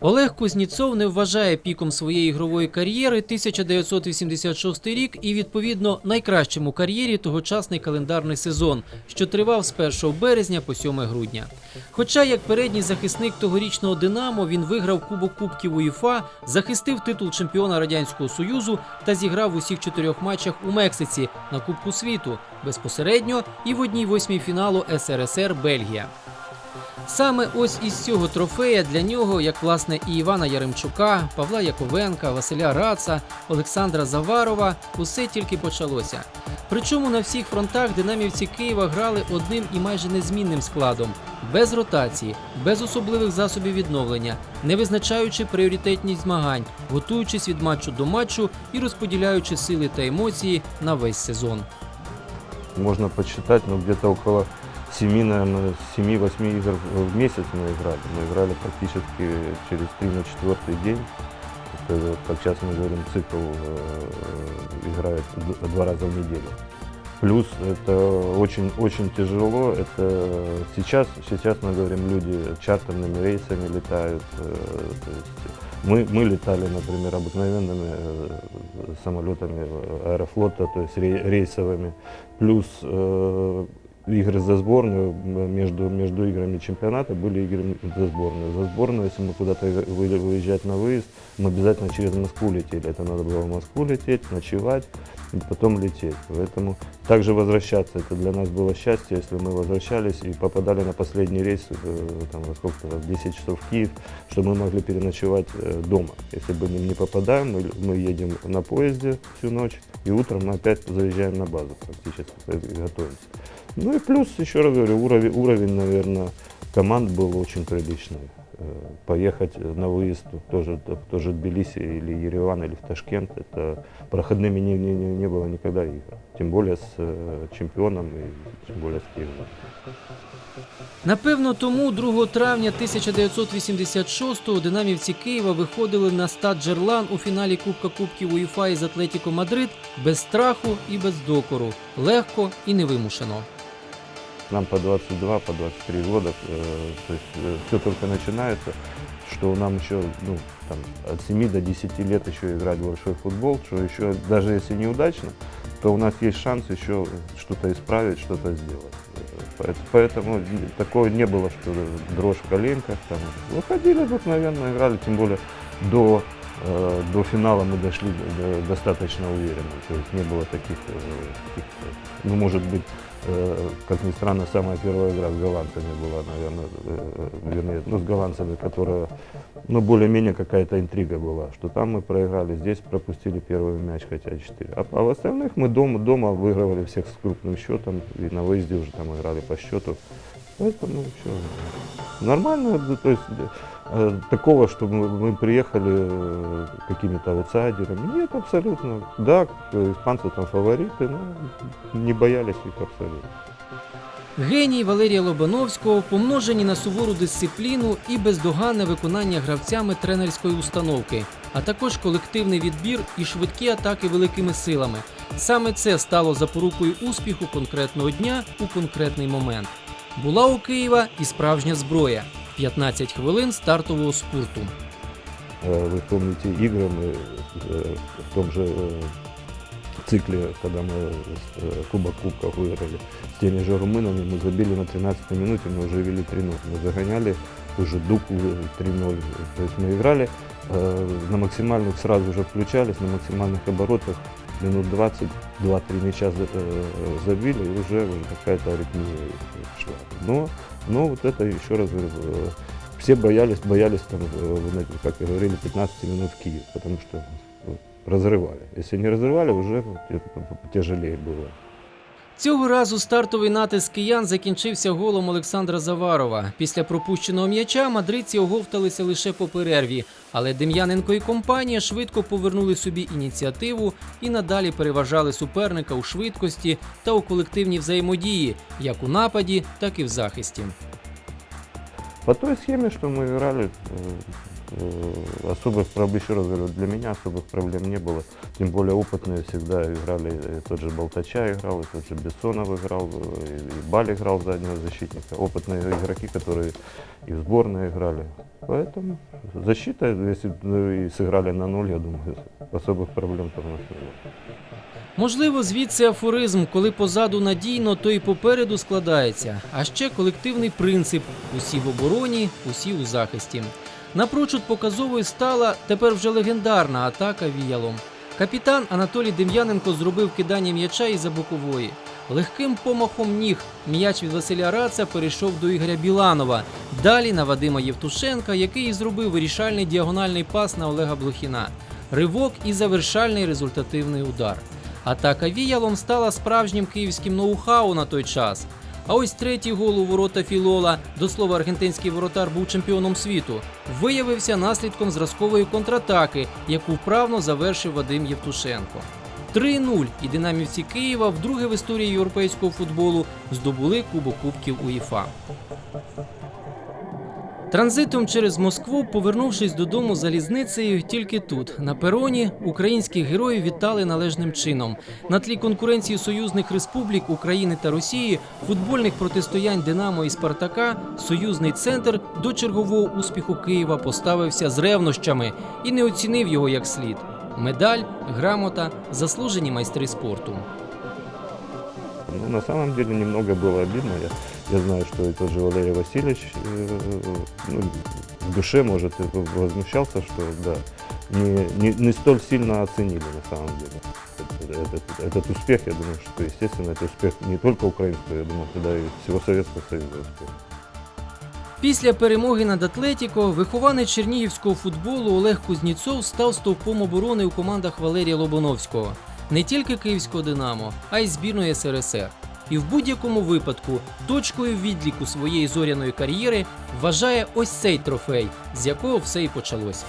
Олег Кузніцов не вважає піком своєї ігрової кар'єри 1986 рік і відповідно найкращим у кар'єрі тогочасний календарний сезон, що тривав з 1 березня по 7 грудня. Хоча як передній захисник тогорічного Динамо він виграв Кубок Кубків УЄФА, захистив титул чемпіона радянського союзу та зіграв в усіх чотирьох матчах у Мексиці на Кубку світу безпосередньо і в одній восьмій фіналу СРСР Бельгія. Саме ось із цього трофея для нього, як власне і Івана Яремчука, Павла Яковенка, Василя Раца, Олександра Заварова, усе тільки почалося. Причому на всіх фронтах динамівці Києва грали одним і майже незмінним складом, без ротації, без особливих засобів відновлення, не визначаючи пріоритетність змагань, готуючись від матчу до матчу і розподіляючи сили та емоції на весь сезон. Можно подсчитать, но где-то около 7, наверное, 7-8 игр в месяц мы играли. Мы играли практически через 3 на 4 день. Это, вот, как сейчас мы говорим, цикл э, играет д- два раза в неделю. Плюс это очень, очень тяжело. Это сейчас, сейчас мы говорим, люди чартерными рейсами летают. э, то есть мы, мы летали, например, обыкновенными э, самолетами аэрофлота, то есть рей- рейсовыми. Плюс э, игры за сборную, м, между, между играми чемпионата были игры за сборную. За сборную, если мы куда-то вы- вы- выезжать на выезд, мы обязательно через Москву летели. Это надо было в Москву лететь, ночевать и потом лететь. Поэтому также возвращаться, это для нас было счастье, если мы возвращались и попадали на последний рейс, э, там, во сколько, в 10 часов в Киев, что мы могли переночевать э, дома. Если бы не не попадаем, мы, мы едем на поезде всю ночь, и утром мы опять заезжаем на базу практически, э, готовимся. Ну и плюс, еще раз говорю, уровень, уровень наверное, команд был очень приличный. Э, Поехать на выезд тоже, тоже в Тбилиси или Ереван или в Ташкент, это проходными не, не, не, не было никогда игр. Тем более с э, чемпионом и тем более с Киевом. Напевно, тому 2 травня 1986-го динамівці Києва виходили на стад Джерлан у фіналі Кубка Кубків УЄФА із Атлетіко Мадрид без страху і без докору, легко і невимушено. Нам по 22, по 23 года, э, то есть все только начинается, что нам еще ну, там, от 7 до 10 лет еще играть большой футбол, что еще, даже если неудачно, то у нас есть шанс еще что-то исправить, что-то сделать. Э, поэт- Поэтому такого не было, что дрожь в коленках. Там. Выходили обыкновенно, играли, тем более до, э, до финала мы дошли до- достаточно уверенно. То есть не было таких, э, таких, э, ну, может быть, Э, как ни странно, самая первая игра с голландцами была, наверное, э, вернее, ну, с голландцами, которая, ну, более-менее какая-то интрига была, что там мы проиграли, здесь пропустили первый мяч, хотя 4. А, а в остальных мы дома, дома выигрывали всех с крупным счетом, и на выезде уже там играли по счету. Поэтому все нормально, да, то есть э, такого, что мы, мы приехали э, какими-то аутсайдерами, нет, абсолютно. Да, э, испанцы там фавориты, но не боялись их абсолютно. Геній Валерія Лобановського помножені на сувору дисципліну і бездоганне виконання гравцями тренерської установки, а також колективний відбір і швидкі атаки великими силами. Саме це стало запорукою успіху конкретного дня у конкретний момент. Була у Києва і справжня зброя 15 хвилин стартового спорту. Э, Вы помните игры мы э, в том же э, цикле, когда мы э, Кубок Кубков выиграли с теми же румынами, мы забили на 13 минуте, мы уже вели 3-0. Мы загоняли уже Дуку 3-0. То есть мы играли э, на максимальных, сразу же включались, на максимальных оборотах минут 20, 2-3 мяча за- э, забили, и уже, уже какая-то аритмия шла. Но, но вот это, еще раз говорю, э, все боялись, боялись, там, э, вы знаете, как и говорили, 15 минут в Киев, потому что ну, разрывали. Если не разрывали, уже вот, это тяжелее было. Цього разу стартовий натиск киян закінчився голом Олександра Заварова. Після пропущеного м'яча мадридці оговталися лише по перерві, але Дем'яненко і компанія швидко повернули собі ініціативу і надалі переважали суперника у швидкості та у колективній взаємодії, як у нападі, так і в захисті. По той схеме, что мы играли, э, э, особых проблем, еще раз говорю, для меня особых проблем не было. Тем более опытные всегда играли, э, тот же Болтача играл, и тот же Бессонов играл, э, и Баль играл заднего защитника. Опытные игроки, которые и в сборной играли. Поэтому защита, если ну, и сыграли на ноль, я думаю, особых проблем там у нас не было. Можливо, звідси афоризм, коли позаду надійно, то і попереду складається. А ще колективний принцип: усі в обороні, усі у захисті. Напрочуд показовою стала тепер вже легендарна атака віялом. Капітан Анатолій Дем'яненко зробив кидання м'яча із-за бокової. Легким помахом ніг м'яч від Василя Раца перейшов до Ігоря Біланова. Далі на Вадима Євтушенка, який і зробив вирішальний діагональний пас на Олега Блохіна. Ривок і завершальний результативний удар. Атака віялом стала справжнім київським ноу-хау на той час. А ось третій гол у ворота Філола, до слова, аргентинський воротар був чемпіоном світу, виявився наслідком зразкової контратаки, яку вправно завершив Вадим Євтушенко. 3-0 і динамівці Києва вдруге в історії європейського футболу здобули Кубок Кубків УЄФА. Транзитом через Москву, повернувшись додому залізницею, тільки тут, на пероні, українських героїв вітали належним чином. На тлі конкуренції союзних республік України та Росії, футбольних протистоянь Динамо і Спартака, союзний центр до чергового успіху Києва поставився з ревнощами і не оцінив його як слід. Медаль, грамота, заслужені майстри спорту. Ну, на самом деле немного было обидно. Я, я знаю, что и тот же Валерий Васильевич э, ну, в душе, может, и возмущался, что да, не, не, не столь сильно оценили на самом деле этот, этот- этот успех. Я думаю, что, естественно, это успех не только украинского, я думаю, тогда и всего Советского Союза успех. Після перемоги над Атлетіко вихованець чернігівського футболу Олег Кузніцов став стовпом оборони у командах Валерія Лобановського. Не тільки київського Динамо, а й збірної СРСР. І в будь-якому випадку точкою відліку своєї зоряної кар'єри вважає ось цей трофей, з якого все і почалось.